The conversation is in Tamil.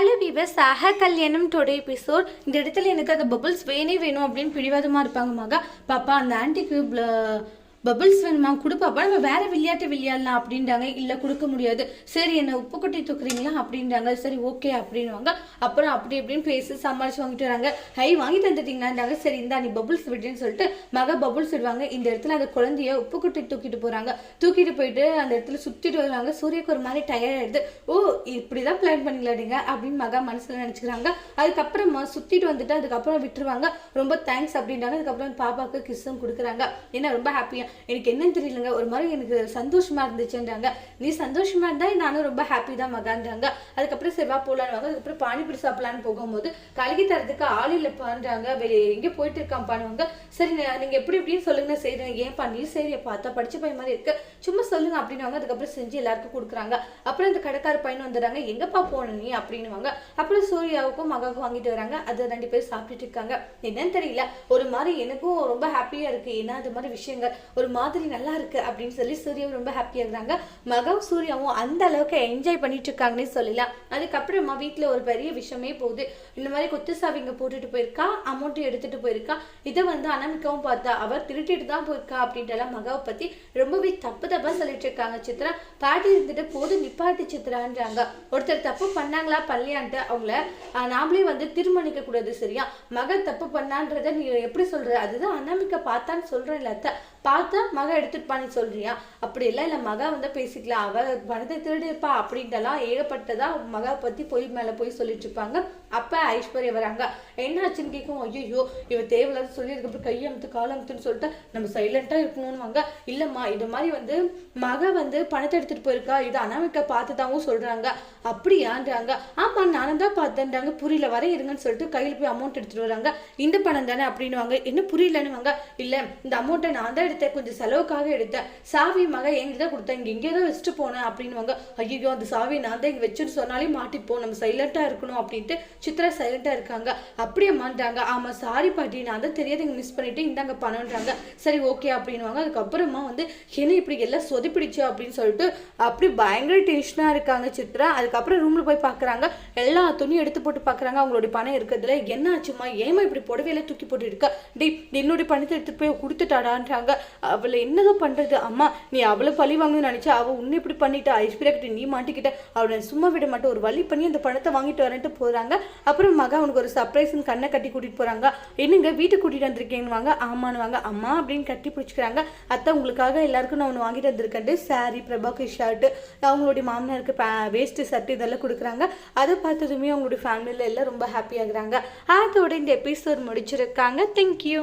ஹலோ விவஸ் அஹ கல்யாணம் டுடே எபிசோட் இந்த இடத்துல எனக்கு அந்த பபுள்ஸ் வேணே வேணும் அப்படின்னு பிடிவாதமாக இருப்பாங்க மகா பாப்பா அந்த ஆன்ட்டிக்கு பபுள்ஸ் வேணுமா? கொடுப்பாப்பா நம்ம வேற விளையாட்டு விளையாடலாம் அப்படின்றாங்க. இல்லை கொடுக்க முடியாது. சரி என்ன உப்பு கொட்டி தூக்குறீங்களா? அப்படின்றாங்க. சரி ஓகே அப்படின்வாங்க அப்புறம் அப்படி இப்படின்னு பேசி சமாளிச்சு வாங்கிட்டு வராங்க. ஹை வாங்கி தந்துட்டீங்களான்றாங்க. சரி இந்தா நீ பபுள்ஸ் விடுன்னு சொல்லிட்டு மக பபுள்ஸ் விடுவாங்க. இந்த இடத்துல அந்த குழந்தைய உப்பு கொட்டி தூக்கிட்டு போறாங்க. தூக்கிட்டு போயிட்டு அந்த இடத்துல சுத்திட்டு வராங்க. சூரியக்கு ஒரு மாதிரி டயர்ட் ஆயிடுது. ஓ இப்படிதான் பிளான் பண்ணிக்கலாடுங்க அப்படின்னு மகா மனசுல நினைச்சுக்கிறாங்க. அதுக்கப்புறமா சுத்திட்டு வந்துட்டு அதுக்கப்புறம் விட்டுருவாங்க. ரொம்ப தேங்க்ஸ் அப்படின்றாங்க. அதுக்கப்புறம் பாப்பாவுக்கு கிஸ்ஸும் கொடுக்குறாங்க. ஏன்னா ரொம்ப ஹாப்பியா எனக்கு என்னன்னு தெரியலங்க. ஒரு மாதிரி எனக்கு சந்தோஷமா இருந்துச்சுன்றாங்க. நீ சந்தோஷமா இருந்தா நானும் ரொம்ப ஹாப்பி தான் மகான்றாங்க. அதுக்கப்புறம் செவ்வா போலான்னு அதுக்கப்புறம் பானிபூரி சாப்பிடலான்னு போகும்போது கழுகி தரதுக்கு ஆள் இல்லை பண்றாங்க வெளியே எங்கே போயிட்டு இருக்கான் பண்ணுவாங்க சரி நீங்க எப்படி எப்படின்னு சொல்லுங்க. செய்யறேன் ஏன்ப்பா நீ சரி பார்த்தா படிச்ச பையன் மாதிரி இருக்கு. சும்மா சொல்லுங்க அப்படின்னுவாங்க. அதுக்கப்புறம் செஞ்சு எல்லாருக்கும் கொடுக்குறாங்க. அப்புறம் இந்த கடைக்கார பையன் வந்துடுறாங்க. எங்கப்பா போன நீ? அப்படின்னுவாங்க. அப்புறம் சூர்யாவுக்கும் மகாவுக்கும் வாங்கிட்டு வராங்க. அது ரெண்டு பேரும் சாப்பிட்டுட்டு இருக்காங்க. என்னன்னு தெரியல. ஒரு மாதிரி எனக்கும் ரொம்ப ஹாப்பியா இருக்கு. ஏன்னா அது மாதிரி விஷயங்கள். ஒரு மாதிரி நல்லா இருக்கு அப்படின்னு சொல்லி சூர்யாவும் ரொம்ப ஹாப்பியா இருக்கிறாங்க மகவும் சூர்யாவும் அந்த அளவுக்கு என்ஜாய் பண்ணிட்டு இருக்காங்கன்னே சொல்லலாம் அதுக்கப்புறமா வீட்டில் ஒரு பெரிய விஷயமே போகுது. இந்த மாதிரி குத்து சாவிங்க போட்டுட்டு போயிருக்கா? அமௌண்ட் எடுத்துட்டு போயிருக்கா? இதை வந்து அனமிக்கவும் பார்த்தா அவர் திருட்டிட்டு தான் போயிருக்கா? அப்படின்ட்டுலாம் மகாவை பத்தி ரொம்பவே தப்பு தப்பா சொல்லிட்டு இருக்காங்க சித்ரா. பாட்டி இருந்துட்டு போது நிப்பாட்டி சித்ரான்றாங்க. ஒருத்தர் தப்பு பண்ணாங்களா பள்ளியான்ட்டு அவங்கள நாமளே வந்து தீர்மானிக்க கூடாது சரியா? மகன் தப்பு பண்ணான்றத நீ எப்படி சொல்ற? அதுதான் அனாமிக்க பார்த்தான்னு சொல்றேன் அத்தை. பார்த்து மக எடுத்துட்டு பண்ணி சொல்றியா? அப்படி எல்லாம் இல்லை மகா வந்து பேசிக்கலாம் அவ பணத்தை திருடி இருப்பா அப்படின்ட்டுலாம் ஏகப்பட்டதா மகா பத்தி பொய் மேல போய் சொல்லிட்டு இருப்பாங்க அப்ப ஐஸ்வர்யா வராங்க. என்ன ஆச்சுன்னு கேட்கும் ஐயோ இவ தேவையில்லாத சொல்லி அதுக்கப்புறம் கையமுத்து காலமுத்துன்னு சொல்லிட்டு நம்ம சைலண்டா இருக்கணும்னு வாங்க இது மாதிரி வந்து மக வந்து பணத்தை எடுத்துட்டு போயிருக்கா. இது அனாமிகா பார்த்துதாவும் சொல்றாங்க. அப்படியான்றாங்க. ஆமா நானும் தான் பார்த்தேன்றாங்க. புரியல வர இருங்கன்னு சொல்லிட்டு கையில் போய் அமௌண்ட் எடுத்துட்டு வராங்க. இந்த பணம் தானே அப்படின்னுவாங்க. என்ன புரியலன்னு வாங்க இல்லை இந்த அமௌண்ட்டை நான் தான் எடுத்தேன். கொஞ்சம் செலவுக்காக எடுத்தேன் சாவி மக எங்கிட்ட தான் கொடுத்தேன் இங்க எங்கேயோ தான் வச்சுட்டு போனேன் அப்படின்னுவாங்க. ஐயோ அந்த சாவி நான் தான் இங்கே வச்சுட்டு சொன்னாலே மாட்டிப்போம் நம்ம சைலண்டா இருக்கணும் அப்படின்ட்டு சித்ரா சைலண்டா இருக்காங்க. அப்படியே மாட்டாங்க ஆமா சாரி பாட்டி நான் தான் தெரியாத இங்க மிஸ் பண்ணிட்டு இந்தாங்க பணம்ன்றாங்க. சரி ஓகே அப்படின்னுவாங்க. அதுக்கப்புறமா வந்து என்ன இப்படி எல்லாம் சொதப்பிடுச்சு? அப்படின்னு சொல்லிட்டு அப்படி பயங்கர டென்ஷனா இருக்காங்க சித்ரா. அதுக்கப்புறம் ரூம்ல போய் பார்க்கறாங்க எல்லா துணியும் எடுத்து போட்டு பார்க்கறாங்க அவங்களுடைய பணம் இருக்கிறதுல. என்ன ஆச்சுமா ஏமா இப்படி புடவையில தூக்கி போட்டு இருக்கா? டி என்னுடைய பணத்தை எடுத்து போய் கொடுத்துட்டாடான்றாங்க. அவளை என்னதான் பண்ணுறது அம்மா நீ அவளை பழி வாங்கணும்னு நினச்சா அவள் உன்னை இப்படி பண்ணிட்டா? ஐஸ்வர்யா கிட்ட நீ மாட்டிக்கிட்ட. அவளை சும்மா விட மாட்டேன். ஒரு வழி பண்ணி அந்த பணத்தை வாங்கிட்டு வரேன்ட்டு போகிறாங்க அப்புறம் மகா அவனுக்கு ஒரு சர்ப்ரைஸ்னு கண்ணை கட்டி கூட்டிகிட்டு போகிறாங்க என்னங்க வீட்டுக்கு கூட்டிகிட்டு வந்திருக்கீங்கன்னு அம்மான்னு வாங்க அம்மா அப்படின்னு கட்டி பிடிச்சிக்கிறாங்க. அத்தை உங்களுக்காக எல்லாருக்கும் நான் ஒன்று வாங்கிட்டு வந்திருக்கேன் சாரி பிரபாக்கு ஷர்ட் அவங்களுடைய மாமனாருக்கு வேஸ்ட்டு சர்ட் இதெல்லாம் கொடுக்குறாங்க. அதை பார்த்ததுமே அவங்களுடைய ஃபேமிலியில் எல்லாம் ரொம்ப ஹாப்பி ஆகுறாங்க. அதோட இந்த எபிசோட் முடிச்சிருக்காங்க. தேங்க்யூ